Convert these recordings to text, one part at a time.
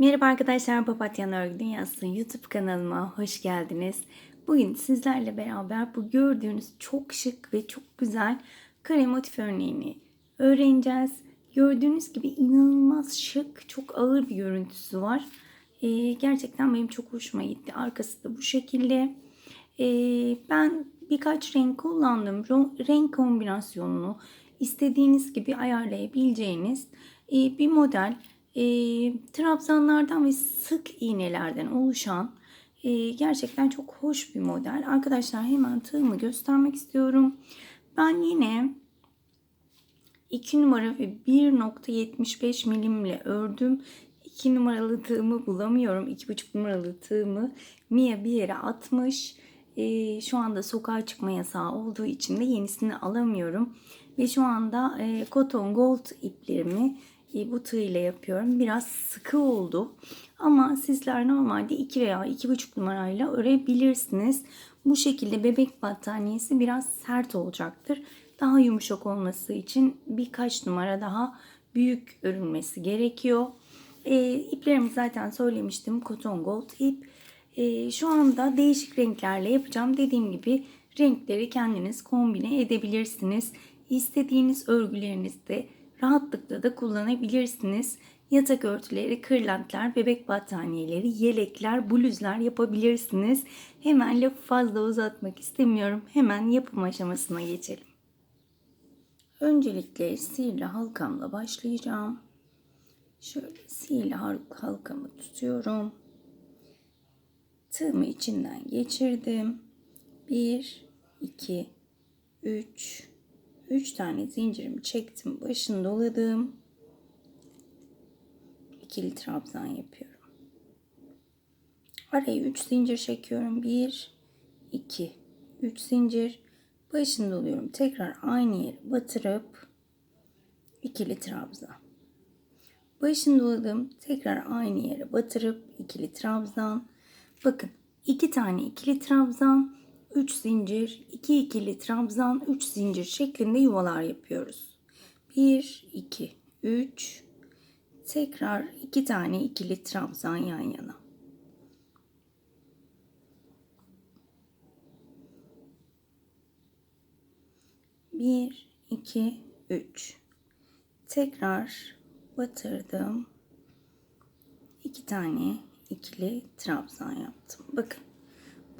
Merhaba arkadaşlar, Papatyan Örgü Dünyası YouTube kanalıma hoş geldiniz. Bugün sizlerle beraber bu gördüğünüz çok şık ve çok güzel kare motif örneğini öğreneceğiz. Gördüğünüz gibi inanılmaz şık, çok ağır bir görüntüsü var. Ee, gerçekten benim çok hoşuma gitti. Arkası da bu şekilde. Ee, ben birkaç renk kullandım. Renk kombinasyonunu istediğiniz gibi ayarlayabileceğiniz e, bir model. E, trabzanlardan ve sık iğnelerden oluşan e, gerçekten çok hoş bir model. Arkadaşlar hemen tığımı göstermek istiyorum. Ben yine 2 numara ve 1.75 milimle ördüm. 2 numaralı tığımı bulamıyorum. 2,5 numaralı tığımı Mia bir yere atmış. Ee, şu anda sokağa çıkma yasağı olduğu için de yenisini alamıyorum. Ve şu anda e, Cotton Gold iplerimi e, bu tığ ile yapıyorum. Biraz sıkı oldu. Ama sizler normalde 2 veya 2,5 numarayla örebilirsiniz. Bu şekilde bebek battaniyesi biraz sert olacaktır. Daha yumuşak olması için birkaç numara daha büyük örülmesi gerekiyor. E, iplerimi zaten söylemiştim. Cotton Gold ip. E, şu anda değişik renklerle yapacağım. Dediğim gibi renkleri kendiniz kombine edebilirsiniz. İstediğiniz örgülerinizde rahatlıkla da kullanabilirsiniz. Yatak örtüleri, kırlentler, bebek battaniyeleri, yelekler, bluzlar yapabilirsiniz. Hemen lafı fazla uzatmak istemiyorum. Hemen yapım aşamasına geçelim. Öncelikle sihirli halkamla başlayacağım. Şöyle sihirli halkamı tutuyorum. Tığımı içinden geçirdim. 1, 2, 3, 3 tane zincirimi çektim. Başını doladım. İkili trabzan yapıyorum. Araya 3 zincir çekiyorum. 1, 2, 3 zincir. Başını doluyorum. Tekrar aynı yere batırıp ikili trabzan. Başını doladım. Tekrar aynı yere batırıp ikili trabzan. Bakın iki tane ikili trabzan, 3 zincir, 2 ikili trabzan, 3 zincir şeklinde yuvalar yapıyoruz. 1 2 3 tekrar iki tane ikili trabzan yan yana. Bir, iki, üç. Tekrar batırdım. İki tane ikili trabzan yaptım. Bakın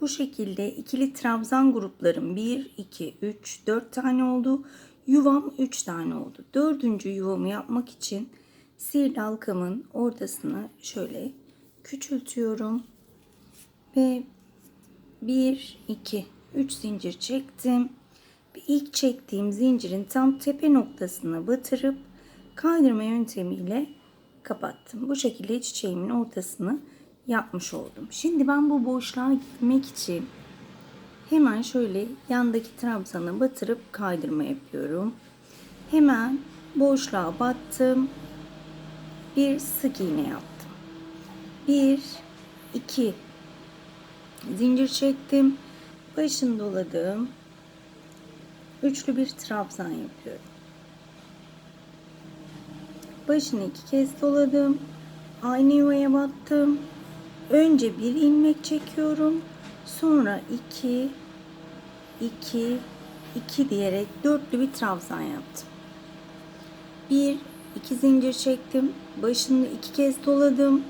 bu şekilde ikili trabzan gruplarım 1, 2, 3, 4 tane oldu. Yuvam 3 tane oldu. Dördüncü yuvamı yapmak için sihirli halkamın ortasını şöyle küçültüyorum. Ve 1, 2, 3 zincir çektim. Ve ilk çektiğim zincirin tam tepe noktasına batırıp kaydırma yöntemiyle kapattım. Bu şekilde çiçeğimin ortasını yapmış oldum. Şimdi ben bu boşluğa gitmek için hemen şöyle yandaki trabzana batırıp kaydırma yapıyorum. Hemen boşluğa battım. Bir sık iğne yaptım. Bir, iki zincir çektim. Başını doladım. Üçlü bir trabzan yapıyorum. Başını iki kez doladım. Aynı yuvaya battım. Önce bir ilmek çekiyorum. Sonra iki, iki, iki diyerek dörtlü bir trabzan yaptım. Bir, iki zincir çektim. Başını iki kez doladım.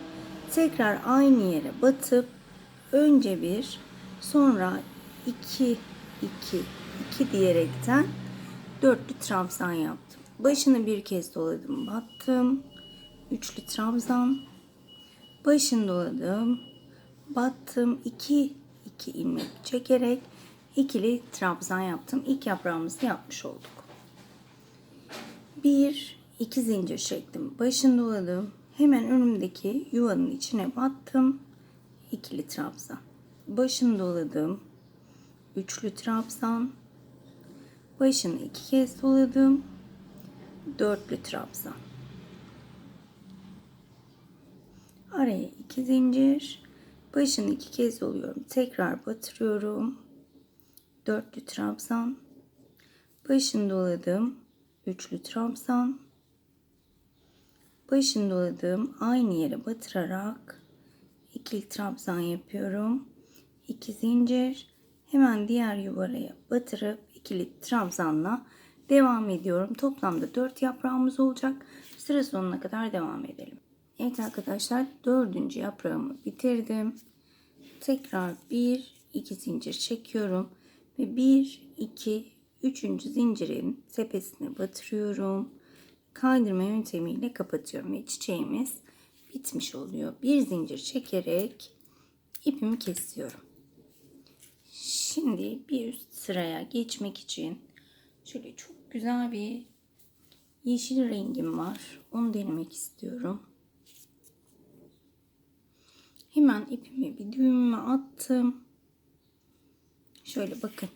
Tekrar aynı yere batıp önce bir, sonra iki, iki, iki diyerekten dörtlü trabzan yaptım. Başını bir kez doladım, battım. Üçlü trabzan, başını doladım. Battım. 2 2 ilmek çekerek ikili trabzan yaptım. İlk yaprağımızı yapmış olduk. 1 2 zincir çektim. Başını doladım. Hemen önümdeki yuvanın içine battım. İkili trabzan. Başını doladım. Üçlü trabzan. Başını iki kez doladım. Dörtlü trabzan. Araya iki zincir. Başını iki kez doluyorum. Tekrar batırıyorum. Dörtlü trabzan. Başını doladım. Üçlü trabzan. başını doladığım aynı yere batırarak ikili trabzan yapıyorum. 2 zincir hemen diğer yuvaraya batırıp ikili trabzanla devam ediyorum. Toplamda 4 yaprağımız olacak. Sıra sonuna kadar devam edelim. Evet arkadaşlar dördüncü yaprağımı bitirdim. Tekrar 1 2 zincir çekiyorum ve 1 2 3. zincirin tepesine batırıyorum. Kaydırma yöntemiyle kapatıyorum ve çiçeğimiz bitmiş oluyor. Bir zincir çekerek ipimi kesiyorum. Şimdi bir üst sıraya geçmek için şöyle çok güzel bir yeşil rengim var. Onu denemek istiyorum. Hemen ipimi bir düğümüme attım. Şöyle bakın.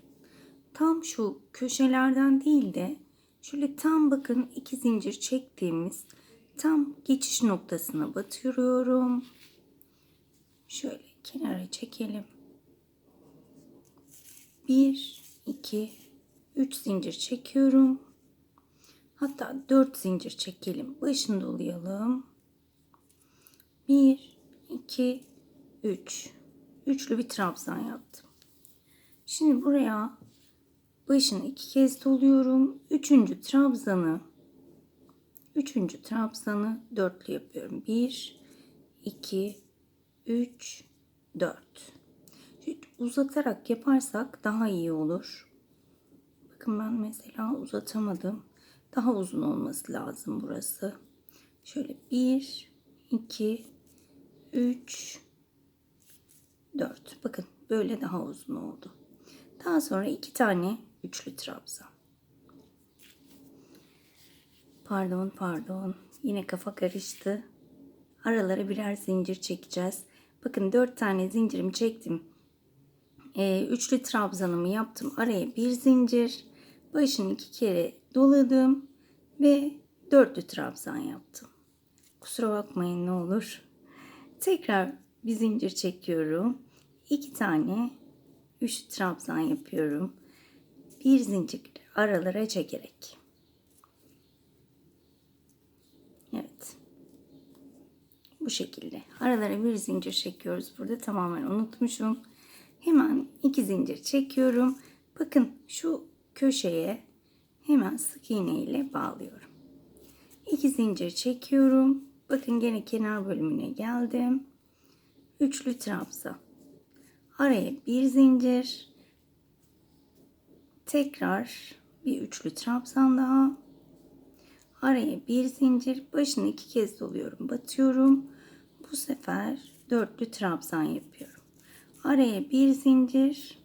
Tam şu köşelerden değil de şöyle tam bakın iki zincir çektiğimiz tam geçiş noktasına batırıyorum. Şöyle kenara çekelim. 1 2 3 zincir çekiyorum. Hatta 4 zincir çekelim. Başını dolayalım. 1 2 3 üçlü bir trabzan yaptım. Şimdi buraya başını iki kez doluyorum. Üçüncü trabzanı üçüncü trabzanı dörtlü yapıyorum. 1 2 3 4 uzatarak yaparsak daha iyi olur. Bakın ben mesela uzatamadım. Daha uzun olması lazım burası. Şöyle 1 2 3 4 bakın böyle daha uzun oldu. Daha sonra iki tane üçlü trabzan. Pardon pardon yine kafa karıştı. Aralara birer zincir çekeceğiz. Bakın dört tane zincirimi çektim. Ee, üçlü trabzanımı yaptım. Araya bir zincir. Başını iki kere doladım. Ve dörtlü trabzan yaptım. Kusura bakmayın ne olur. Tekrar bir zincir çekiyorum. İki tane üçlü trabzan yapıyorum. Bir zincir aralara çekerek. Evet. Bu şekilde. Aralara bir zincir çekiyoruz. Burada tamamen unutmuşum. Hemen iki zincir çekiyorum. Bakın şu köşeye hemen sık iğne ile bağlıyorum. İki zincir çekiyorum. Bakın gene kenar bölümüne geldim. Üçlü trabzan. Araya bir zincir. Tekrar bir üçlü trabzan daha. Araya bir zincir. Başını iki kez doluyorum. Batıyorum. Bu sefer dörtlü trabzan yapıyorum. Araya bir zincir.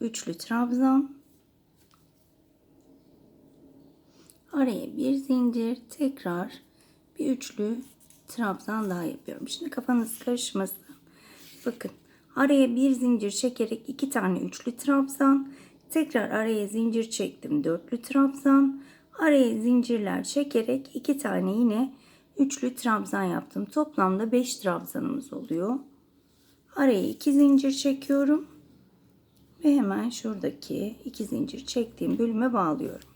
Üçlü trabzan. Araya bir zincir. Tekrar bir üçlü trabzan daha yapıyorum. Şimdi kafanız karışmasın. Bakın araya bir zincir çekerek iki tane üçlü trabzan. Tekrar araya zincir çektim. Dörtlü trabzan. Araya zincirler çekerek iki tane yine üçlü trabzan yaptım. Toplamda 5 trabzanımız oluyor. Araya iki zincir çekiyorum. Ve hemen şuradaki iki zincir çektiğim bölüme bağlıyorum.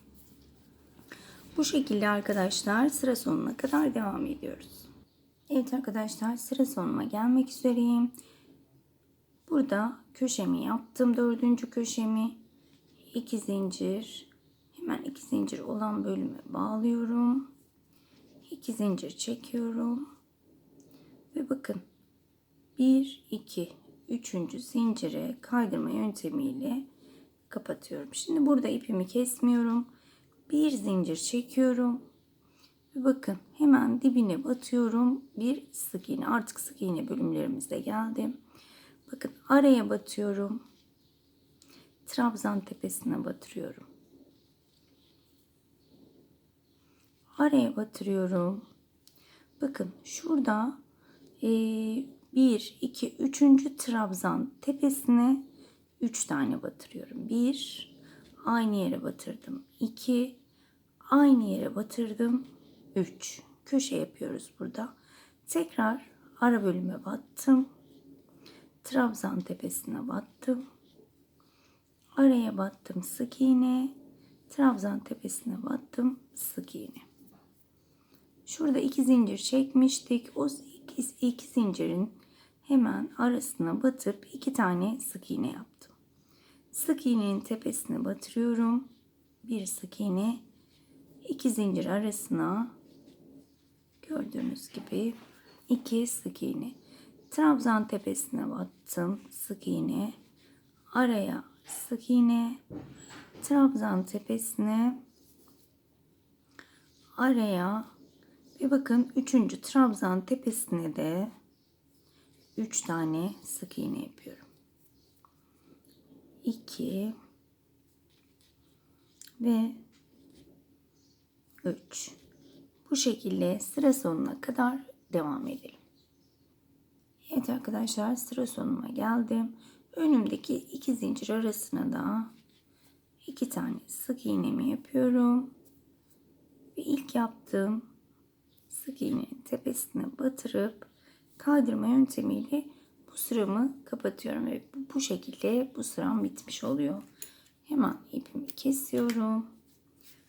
Bu şekilde arkadaşlar sıra sonuna kadar devam ediyoruz. Evet arkadaşlar sıra sonuna gelmek üzereyim. Burada köşemi yaptım. Dördüncü köşemi. iki zincir. Hemen iki zincir olan bölüme bağlıyorum. İki zincir çekiyorum. Ve bakın. bir iki üçüncü zincire kaydırma yöntemiyle kapatıyorum. Şimdi burada ipimi kesmiyorum. Bir zincir çekiyorum. Ve bakın hemen dibine batıyorum. Bir sık iğne. Artık sık iğne bölümlerimize geldim. Bakın araya batıyorum. Trabzan tepesine batırıyorum. Araya batırıyorum. Bakın şurada e, 1, 2, 3. trabzan tepesine 3 tane batırıyorum. 1, aynı yere batırdım. 2, aynı yere batırdım. 3. Köşe yapıyoruz burada. Tekrar ara bölüme battım. Trabzan tepesine battım. Araya battım sık iğne. Trabzan tepesine battım sık iğne. Şurada iki zincir çekmiştik. O iki, iki zincirin hemen arasına batıp iki tane sık iğne yaptım. Sık iğnenin tepesine batırıyorum. Bir sık iğne, iki zincir arasına gördüğünüz gibi iki sık iğne. Trabzan tepesine battım. Sık iğne. Araya sık iğne. Trabzan tepesine araya ve bakın üçüncü trabzan tepesine de üç tane sık iğne yapıyorum. 2 ve 3 bu şekilde sıra sonuna kadar devam edelim. Evet arkadaşlar sıra sonuna geldim. Önümdeki iki zincir arasına da iki tane sık iğnemi yapıyorum. Ve ilk yaptığım sık iğnenin tepesine batırıp kaydırma yöntemiyle bu sıramı kapatıyorum ve bu şekilde bu sıram bitmiş oluyor. Hemen ipimi kesiyorum.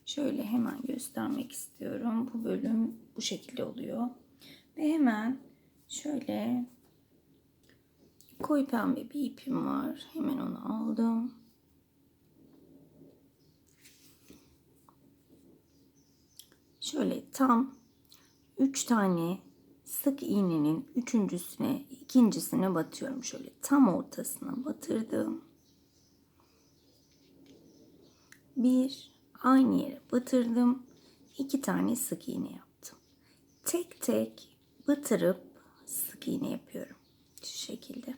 Şöyle hemen göstermek istiyorum. Bu bölüm bu şekilde oluyor. Ve hemen şöyle koyu pembe bir ipim var. Hemen onu aldım. Şöyle tam 3 tane sık iğnenin üçüncüsüne, ikincisine batıyorum. Şöyle tam ortasına batırdım. Bir, aynı yere batırdım. iki tane sık iğne yaptım. Tek tek batırıp sık iğne yapıyorum. Şu şekilde.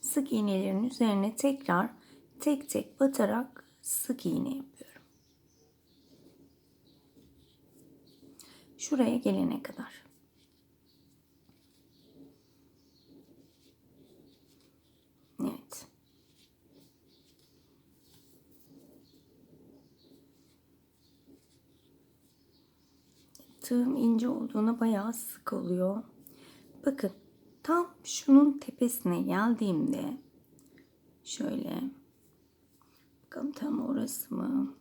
Sık iğnelerin üzerine tekrar tek tek batarak sık iğne yapıyorum. Şuraya gelene kadar. Evet. Tığım ince olduğuna bayağı sık oluyor. Bakın tam şunun tepesine geldiğimde şöyle bakalım tam orası mı?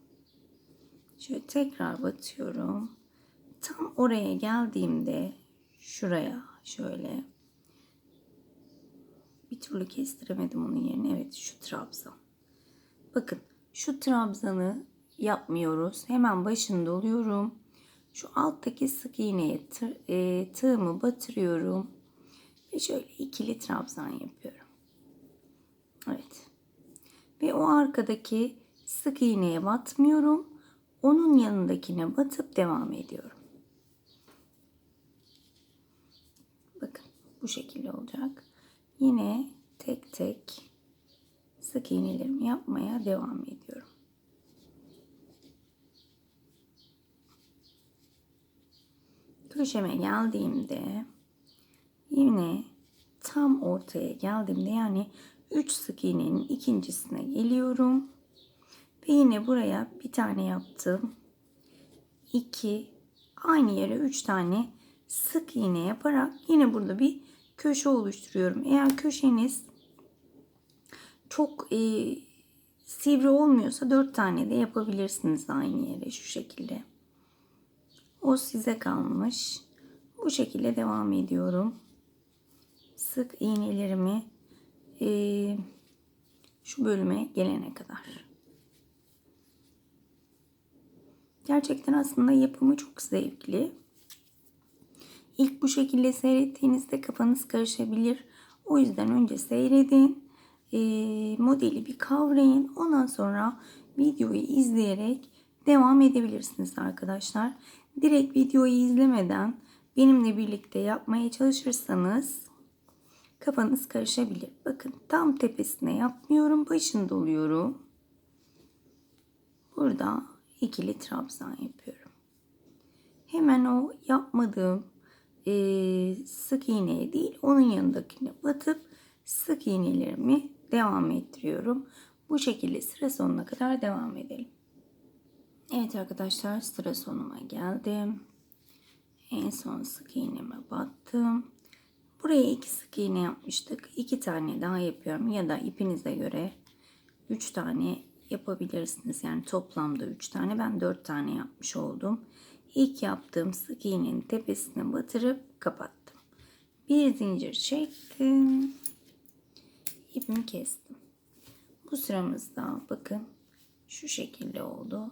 Şöyle tekrar batıyorum. Tam oraya geldiğimde şuraya şöyle bir türlü kestiremedim onun yerine. Evet şu trabzan. Bakın şu trabzanı yapmıyoruz. Hemen başında oluyorum. Şu alttaki sık iğneye tır, e, tığımı batırıyorum. Ve şöyle ikili trabzan yapıyorum. Evet. Ve o arkadaki sık iğneye batmıyorum. Onun yanındakine batıp devam ediyorum. Bakın bu şekilde olacak. Yine tek tek sık iğnelerimi yapmaya devam ediyorum. Köşeme geldiğimde yine tam ortaya geldiğimde yani 3 sık iğnenin ikincisine geliyorum. Ve yine buraya bir tane yaptım. 2 aynı yere 3 tane sık iğne yaparak yine burada bir köşe oluşturuyorum. Eğer köşeniz çok e, sivri olmuyorsa 4 tane de yapabilirsiniz aynı yere şu şekilde. O size kalmış. Bu şekilde devam ediyorum. Sık iğnelerimi e, şu bölüme gelene kadar. Gerçekten aslında yapımı çok zevkli. İlk bu şekilde seyrettiğinizde kafanız karışabilir. O yüzden önce seyredin. E, modeli bir kavrayın. Ondan sonra videoyu izleyerek devam edebilirsiniz arkadaşlar. Direkt videoyu izlemeden benimle birlikte yapmaya çalışırsanız kafanız karışabilir. Bakın tam tepesine yapmıyorum. Başında oluyorum. Burada ikili trabzan yapıyorum. Hemen o yapmadığım e, sık iğneye değil onun yanındakine batıp sık iğnelerimi devam ettiriyorum. Bu şekilde sıra sonuna kadar devam edelim. Evet arkadaşlar sıra sonuma geldim. En son sık iğneme battım. Buraya iki sık iğne yapmıştık. İki tane daha yapıyorum ya da ipinize göre üç tane yapabilirsiniz. Yani toplamda üç tane ben dört tane yapmış oldum. ilk yaptığım sık iğnenin tepesine batırıp kapattım. Bir zincir çektim. ipimi kestim. Bu sıramızda bakın şu şekilde oldu.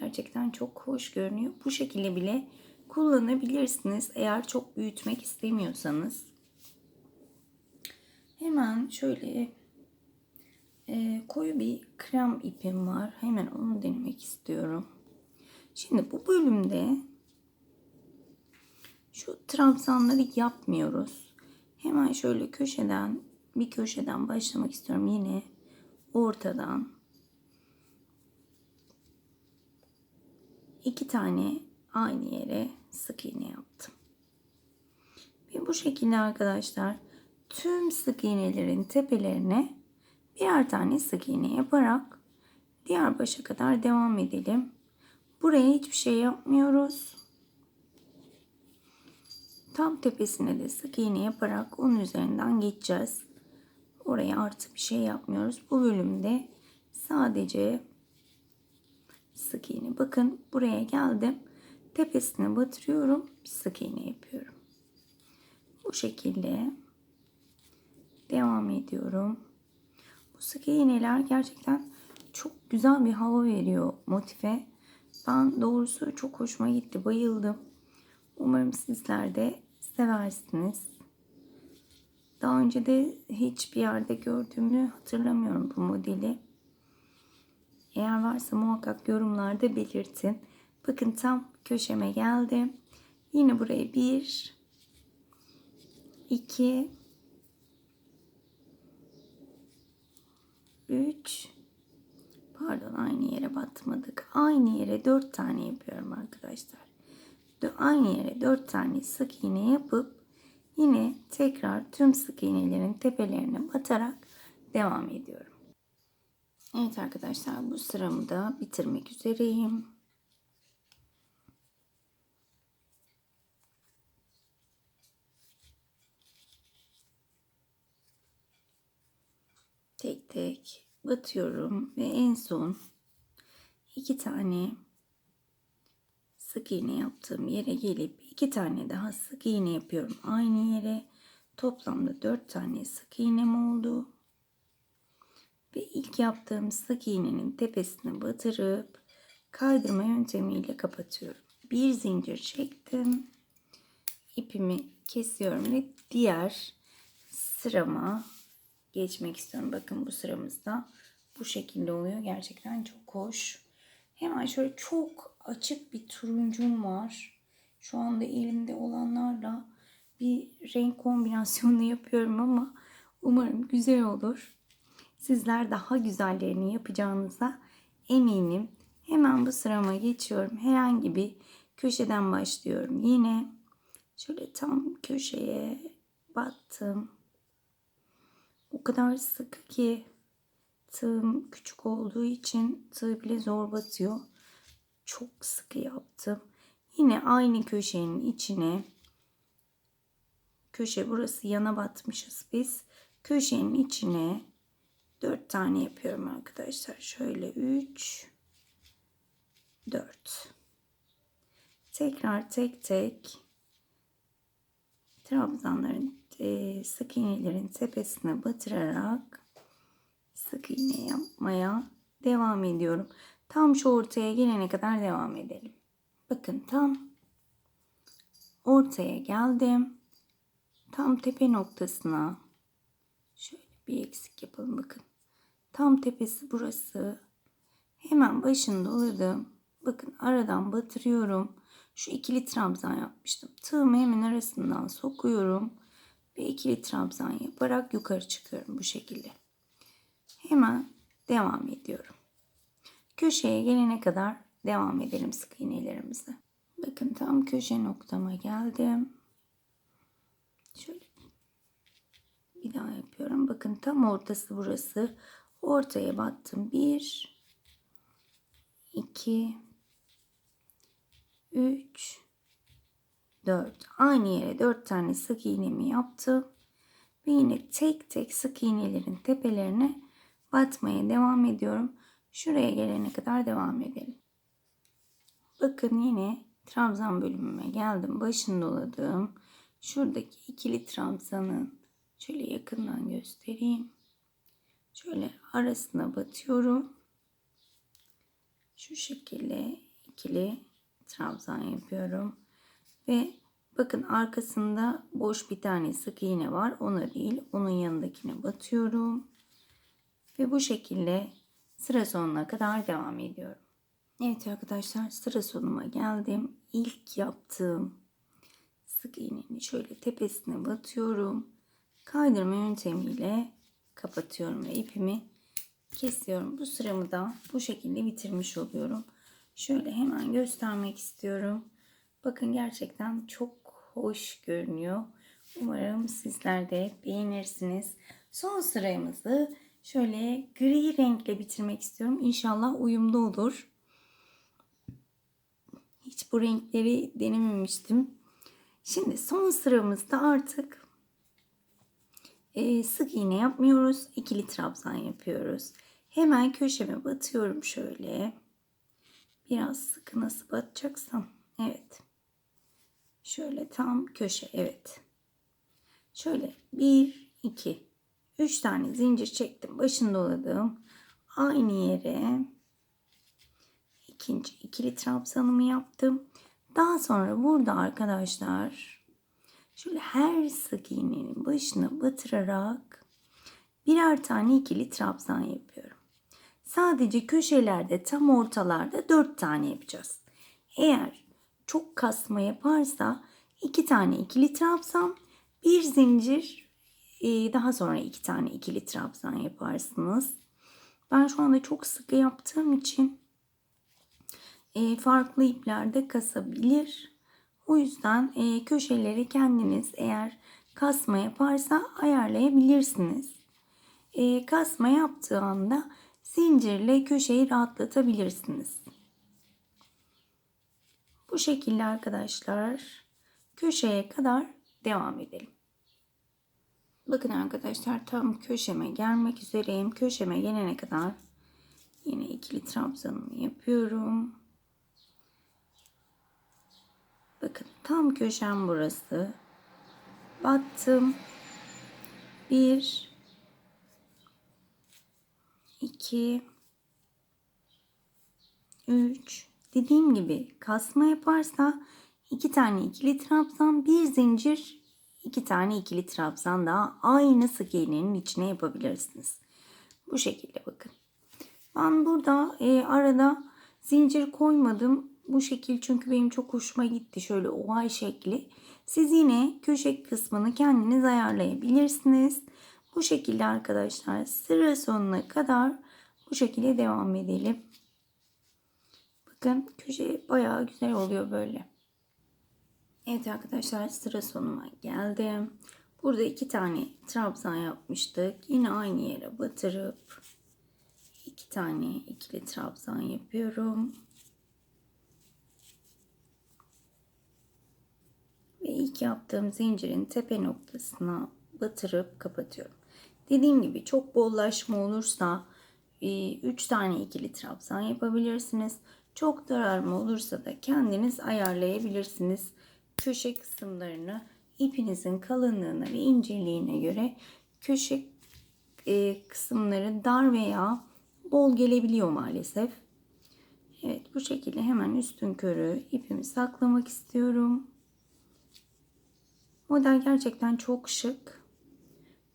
Gerçekten çok hoş görünüyor. Bu şekilde bile kullanabilirsiniz eğer çok büyütmek istemiyorsanız. Hemen şöyle e, koyu bir krem ipim var. Hemen onu denemek istiyorum. Şimdi bu bölümde şu trabzanları yapmıyoruz. Hemen şöyle köşeden bir köşeden başlamak istiyorum. Yine ortadan iki tane aynı yere sık iğne yaptım. Ve bu şekilde arkadaşlar tüm sık iğnelerin tepelerine birer tane sık iğne yaparak diğer başa kadar devam edelim. Buraya hiçbir şey yapmıyoruz. Tam tepesine de sık iğne yaparak onun üzerinden geçeceğiz. Oraya artı bir şey yapmıyoruz. Bu bölümde sadece sık iğne. Bakın buraya geldim. Tepesine batırıyorum. Bir sık iğne yapıyorum. Bu şekilde devam ediyorum. Bu sık iğneler gerçekten çok güzel bir hava veriyor motife. Ben doğrusu çok hoşuma gitti. Bayıldım. Umarım sizler de seversiniz. Daha önce de hiçbir yerde gördüğümü hatırlamıyorum bu modeli. Eğer varsa muhakkak yorumlarda belirtin. Bakın tam köşeme geldim. Yine buraya bir, iki, üç, pardon aynı yere batmadık. Aynı yere dört tane yapıyorum arkadaşlar. Aynı yere dört tane sık iğne yapıp yine tekrar tüm sık iğnelerin tepelerine batarak devam ediyorum. Evet arkadaşlar bu sıramı da bitirmek üzereyim. Tek tek batıyorum ve en son iki tane sık iğne yaptığım yere gelip iki tane daha sık iğne yapıyorum aynı yere. Toplamda dört tane sık iğnem oldu. Ve ilk yaptığım sık iğnenin tepesine batırıp kaydırma yöntemiyle kapatıyorum. Bir zincir çektim. ipimi kesiyorum ve diğer sırama geçmek istiyorum. Bakın bu sıramızda bu şekilde oluyor. Gerçekten çok hoş. Hemen şöyle çok açık bir turuncum var. Şu anda elimde olanlarla bir renk kombinasyonu yapıyorum ama umarım güzel olur. Sizler daha güzellerini yapacağınıza eminim. Hemen bu sırama geçiyorum. Herhangi bir köşeden başlıyorum. Yine şöyle tam köşeye battım. O kadar sıkı ki tığım küçük olduğu için tığ bile zor batıyor. Çok sıkı yaptım. Yine aynı köşenin içine köşe burası yana batmışız biz. Köşenin içine 4 tane yapıyorum arkadaşlar. Şöyle 3 4 Tekrar tek tek trabzanların e, sık iğnelerin tepesine batırarak sık iğne yapmaya devam ediyorum. Tam şu ortaya gelene kadar devam edelim. Bakın tam ortaya geldim. Tam tepe noktasına şöyle bir eksik yapalım bakın. Tam tepesi burası. Hemen başını doladım. Bakın aradan batırıyorum. Şu ikili trabzan yapmıştım. Tığımı hemen arasından sokuyorum. Ve ikili trabzan yaparak yukarı çıkıyorum bu şekilde. Hemen devam ediyorum. Köşeye gelene kadar devam edelim sık iğnelerimizi. Bakın tam köşe noktama geldim. Şöyle bir daha yapıyorum. Bakın tam ortası burası. Ortaya battım. 1 2 3 4 aynı yere 4 tane sık iğnemi yaptım. Ve yine tek tek sık iğnelerin tepelerine batmaya devam ediyorum. Şuraya gelene kadar devam edelim. Bakın yine trabzan bölümüme geldim. Başını doladım. Şuradaki ikili trabzanın şöyle yakından göstereyim. Şöyle arasına batıyorum. Şu şekilde ikili trabzan yapıyorum. Ve bakın arkasında boş bir tane sık iğne var. Ona değil onun yanındakine batıyorum. Ve bu şekilde sıra sonuna kadar devam ediyorum. Evet arkadaşlar sıra sonuma geldim. İlk yaptığım sık iğnenin şöyle tepesine batıyorum. Kaydırma yöntemiyle kapatıyorum ve ipimi kesiyorum. Bu sıramı da bu şekilde bitirmiş oluyorum. Şöyle hemen göstermek istiyorum. Bakın gerçekten çok hoş görünüyor. Umarım sizler de beğenirsiniz. Son sıramızı şöyle gri renkle bitirmek istiyorum. İnşallah uyumlu olur. Hiç bu renkleri denememiştim. Şimdi son sıramızda artık e, sık iğne yapmıyoruz. İkili trabzan yapıyoruz. Hemen köşeme batıyorum şöyle. Biraz sıkı nasıl batacaksam. Evet. Şöyle tam köşe. Evet. Şöyle 1, 2, 3 tane zincir çektim. Başını doladım. Aynı yere ikinci ikili trabzanımı yaptım. Daha sonra burada arkadaşlar şöyle her sık iğnenin başına batırarak birer tane ikili trabzan yapıyorum. Sadece köşelerde tam ortalarda 4 tane yapacağız. Eğer çok kasma yaparsa 2 tane ikili trabzan, bir zincir e, daha sonra 2 tane ikili trabzan yaparsınız. Ben şu anda çok sıkı yaptığım için e, farklı iplerde kasabilir. O yüzden e, köşeleri kendiniz eğer kasma yaparsa ayarlayabilirsiniz. E, kasma yaptığı anda zincirle köşeyi rahatlatabilirsiniz. Bu şekilde arkadaşlar köşeye kadar devam edelim. Bakın arkadaşlar tam köşeme gelmek üzereyim. Köşeme gelene kadar yine ikili trabzanımı yapıyorum. Bakın tam köşem burası. Battım. Bir, iki, üç. Dediğim gibi kasma yaparsa iki tane ikili trabzan, bir zincir, iki tane ikili trabzan daha aynı sık iğnenin içine yapabilirsiniz. Bu şekilde bakın. Ben burada e, arada zincir koymadım. Bu şekil çünkü benim çok hoşuma gitti. Şöyle oval şekli. Siz yine köşe kısmını kendiniz ayarlayabilirsiniz. Bu şekilde arkadaşlar sıra sonuna kadar bu şekilde devam edelim. Bakın köşe bayağı güzel oluyor böyle. Evet arkadaşlar sıra sonuma geldim. Burada iki tane trabzan yapmıştık. Yine aynı yere batırıp iki tane ikili trabzan yapıyorum. Ve yaptığım zincirin tepe noktasına batırıp kapatıyorum. Dediğim gibi çok bollaşma olursa 3 tane ikili trabzan yapabilirsiniz. Çok daralma olursa da kendiniz ayarlayabilirsiniz. Köşe kısımlarını ipinizin kalınlığına ve inceliğine göre köşe e, kısımları dar veya bol gelebiliyor maalesef. Evet bu şekilde hemen üstün körü ipimi saklamak istiyorum. Model gerçekten çok şık.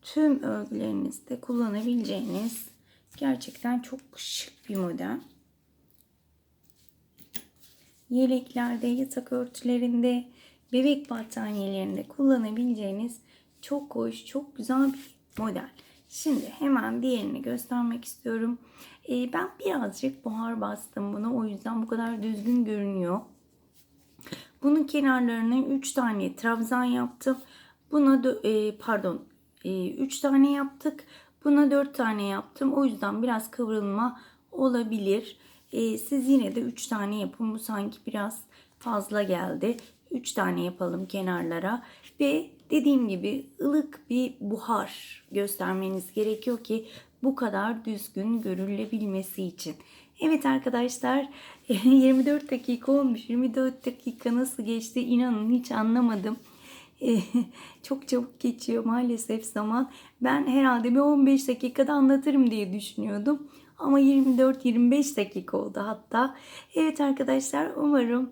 Tüm örgülerinizde kullanabileceğiniz gerçekten çok şık bir model. Yeleklerde, yatak örtülerinde, bebek battaniyelerinde kullanabileceğiniz çok hoş, çok güzel bir model. Şimdi hemen diğerini göstermek istiyorum. Ee, ben birazcık buhar bastım buna. O yüzden bu kadar düzgün görünüyor. Bunun kenarlarına 3 tane trabzan yaptım. Buna e, pardon 3 e, tane yaptık. Buna 4 tane yaptım. O yüzden biraz kıvrılma olabilir. E, siz yine de 3 tane yapın. Bu sanki biraz fazla geldi. 3 tane yapalım kenarlara. Ve dediğim gibi ılık bir buhar göstermeniz gerekiyor ki bu kadar düzgün görülebilmesi için. Evet arkadaşlar 24 dakika olmuş. 24 dakika nasıl geçti inanın hiç anlamadım. Çok çabuk geçiyor maalesef zaman. Ben herhalde bir 15 dakikada anlatırım diye düşünüyordum. Ama 24-25 dakika oldu hatta. Evet arkadaşlar umarım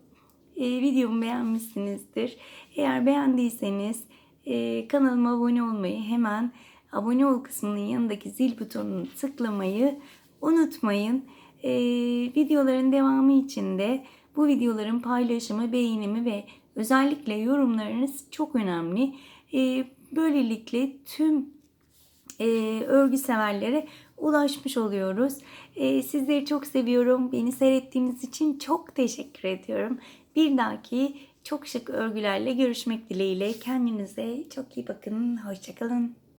e, videomu beğenmişsinizdir. Eğer beğendiyseniz e, kanalıma abone olmayı hemen abone ol kısmının yanındaki zil butonunu tıklamayı unutmayın. E, videoların devamı için de bu videoların paylaşımı, beğenimi ve özellikle yorumlarınız çok önemli. E, böylelikle tüm e, örgü severlere ulaşmış oluyoruz. E, sizleri çok seviyorum. Beni seyrettiğiniz için çok teşekkür ediyorum. Bir dahaki çok şık örgülerle görüşmek dileğiyle. Kendinize çok iyi bakın. Hoşçakalın.